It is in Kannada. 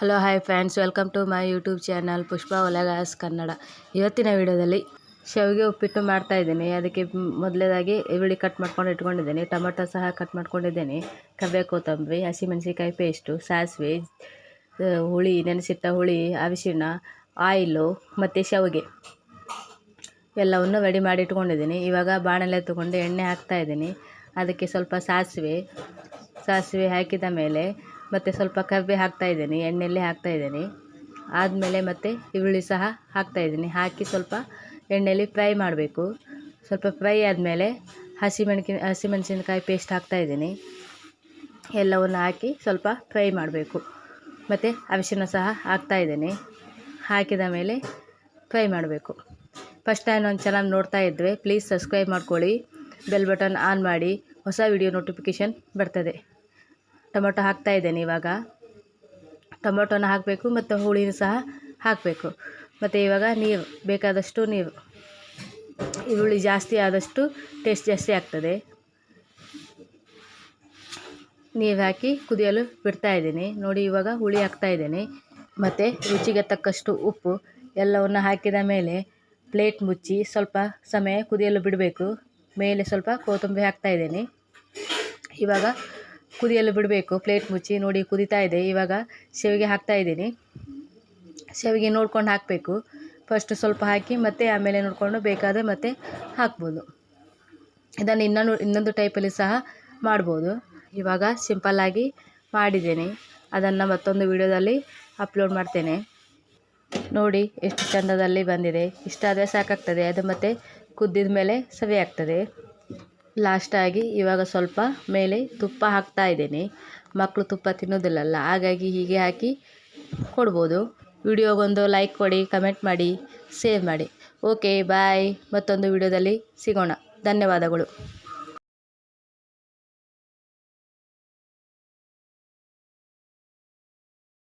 Hello hi friends welcome to my YouTube channel Pushpa ಒಲೆಗಾಸ್ Kannada ಇವತ್ತಿನ ವಿಡಿಯೋದಲ್ಲಿ ಶಾವಿಗೆ ಉಪ್ಪಿಟ್ಟು ಮಾಡ್ತಾ ಇದ್ದೀನಿ. ಅದಕ್ಕೆ ಮೊದಲೇದಾಗಿ ಈರುಳ್ಳಿ ಕಟ್ ಮಾಡ್ಕೊಂಡು ಇಟ್ಕೊಂಡಿದ್ದೀನಿ. ಟೊಮೆಟೊ ಸಹ ಕಟ್ ಮಾಡ್ಕೊಂಡಿದ್ದೀನಿ. ಕಬ್ಬೆ ಕೊತ್ತಂಬರಿ ಹಸಿಮೆಣಸಿಕಾಯಿ ಪೇಸ್ಟು ಸಾಸಿವೆ ಹುಳಿ, ನೆನೆಸಿಟ್ಟ ಹುಳಿ, ಅರಿಶಿಣ, ಆಯಿಲು ಮತ್ತು ಶಾವಿಗೆ ಎಲ್ಲವನ್ನು ರೆಡಿ ಮಾಡಿ ಇಟ್ಕೊಂಡಿದ್ದೀನಿ. ಇವಾಗ ಬಾಣಲೆ ತೊಗೊಂಡು ಎಣ್ಣೆ ಹಾಕ್ತಾ ಇದ್ದೀನಿ. ಅದಕ್ಕೆ ಸ್ವಲ್ಪ ಸಾಸಿವೆ ಸಾಸಿವೆ ಹಾಕಿದ ಮೇಲೆ ಮತ್ತು ಸ್ವಲ್ಪ ಕರಿಬೇವು ಹಾಕ್ತಾ ಇದ್ದೀನಿ, ಎಣ್ಣೆಯಲ್ಲಿ ಹಾಕ್ತಾ ಇದ್ದೀನಿ. ಆದಮೇಲೆ ಮತ್ತು ಈರುಳ್ಳಿ ಸಹ ಹಾಕ್ತಾ ಇದ್ದೀನಿ. ಹಾಕಿ ಸ್ವಲ್ಪ ಎಣ್ಣೆಯಲ್ಲಿ ಫ್ರೈ ಮಾಡಬೇಕು. ಸ್ವಲ್ಪ ಫ್ರೈ ಆದಮೇಲೆ ಹಸಿಮೆಣ್ಸಿನ ಹಸಿಮೆಣಸಿನ್ಕಾಯಿ ಪೇಸ್ಟ್ ಹಾಕ್ತಾ ಇದ್ದೀನಿ. ಎಲ್ಲವನ್ನು ಹಾಕಿ ಸ್ವಲ್ಪ ಫ್ರೈ ಮಾಡಬೇಕು. ಮತ್ತು ಅರಿಶಿನ ಸಹ ಹಾಕ್ತಾ ಇದ್ದೀನಿ. ಹಾಕಿದ ಮೇಲೆ ಫ್ರೈ ಮಾಡಬೇಕು. ಫಸ್ಟ್ ಟೈಮ್ ಒಂದು ಚೆನ್ನಾಗಿ ನೋಡ್ತಾ ಇದ್ದರೆ, ಪ್ಲೀಸ್ ಸಬ್ಸ್ಕ್ರೈಬ್ ಮಾಡ್ಕೊಳ್ಳಿ. ಬೆಲ್ ಬಟನ್ ಆನ್ ಮಾಡಿ. ಹೊಸ ವಿಡಿಯೋ ನೋಟಿಫಿಕೇಷನ್ ಬರ್ತದೆ. ಟೊಮೊಟೊ ಹಾಕ್ತಾ ಇದ್ದೇನೆ ಇವಾಗ. ಟೊಮೊಟೊನ ಹಾಕಬೇಕು ಮತ್ತು ಹುಳಿನೂ ಸಹ ಹಾಕಬೇಕು. ಮತ್ತು ಇವಾಗ ನೀರು, ಬೇಕಾದಷ್ಟು ನೀರು. ಈರುಳ್ಳಿ ಜಾಸ್ತಿ ಆದಷ್ಟು ಟೇಸ್ಟ್ ಜಾಸ್ತಿ ಆಗ್ತದೆ. ನೀರು ಹಾಕಿ ಕುದಿಯಲು ಬಿಡ್ತಾ ಇದ್ದೀನಿ. ನೋಡಿ ಇವಾಗ ಹುಳಿ ಹಾಕ್ತಾ ಇದ್ದೀನಿ. ಮತ್ತು ರುಚಿಗೆ ತಕ್ಕಷ್ಟು ಉಪ್ಪು ಎಲ್ಲವನ್ನು ಹಾಕಿದ ಮೇಲೆ ಪ್ಲೇಟ್ ಮುಚ್ಚಿ ಸ್ವಲ್ಪ ಸಮಯ ಕುದಿಯಲು ಬಿಡಬೇಕು. ಮೇಲೆ ಸ್ವಲ್ಪ ಕೊತ್ತಂಬರಿ ಹಾಕ್ತಾ ಇದ್ದೀನಿ. ಇವಾಗ ಕುದಿಯಲು ಬಿಡಬೇಕು. ಪ್ಲೇಟ್ ಮುಚ್ಚಿ ನೋಡಿ ಕುದಿತಾ ಇದೆ. ಇವಾಗ ಶಾವಿಗೆ ಹಾಕ್ತಾ ಇದ್ದೀನಿ. ಶಾವಿಗೆ ನೋಡ್ಕೊಂಡು ಹಾಕಬೇಕು. ಫಸ್ಟ್ ಸ್ವಲ್ಪ ಹಾಕಿ ಮತ್ತೆ ಆಮೇಲೆ ನೋಡಿಕೊಂಡು ಬೇಕಾದರೆ ಮತ್ತೆ ಹಾಕ್ಬೋದು. ಇದನ್ನು ಇನ್ನೊಂದು ಇನ್ನೊಂದು ಟೈಪಲ್ಲಿ ಸಹ ಮಾಡ್ಬೋದು. ಇವಾಗ ಸಿಂಪಲ್ಲಾಗಿ ಮಾಡಿದ್ದೀನಿ. ಅದನ್ನು ಮತ್ತೊಂದು ವಿಡಿಯೋದಲ್ಲಿ ಅಪ್ಲೋಡ್ ಮಾಡ್ತೇನೆ. ನೋಡಿ ಎಷ್ಟು ಚಂದದಲ್ಲಿ ಬಂದಿದೆ. ಇಷ್ಟ ಆದರೆ ಸಾಕಾಗ್ತದೆ. ಅದು ಮತ್ತೆ ಕುದ್ದಿದ ಮೇಲೆ ಸವಿ ಆಗ್ತದೆ ಲಾಸ್ಟಾಗಿ ಇವಾಗ ಸ್ವಲ್ಪ ಮೇಲೆ ತುಪ್ಪ ಹಾಕ್ತಾ ಇದ್ದೇನೆ. ಮಕ್ಕಳು ತುಪ್ಪ ತಿನ್ನೋದಿಲ್ಲಲ್ಲ, ಹಾಗಾಗಿ ಹೀಗೆ ಹಾಕಿ ಕೊಡ್ಬೋದು. ವಿಡಿಯೋಗೊಂದು ಲೈಕ್ ಕೊಡಿ ಕಮೆಂಟ್ ಮಾಡಿ ಸೇವ್ ಮಾಡಿ. ಓಕೆ ಬಾಯ್ ಮತ್ತೊಂದು ವಿಡಿಯೋದಲ್ಲಿ ಸಿಗೋಣ. ಧನ್ಯವಾದಗಳು.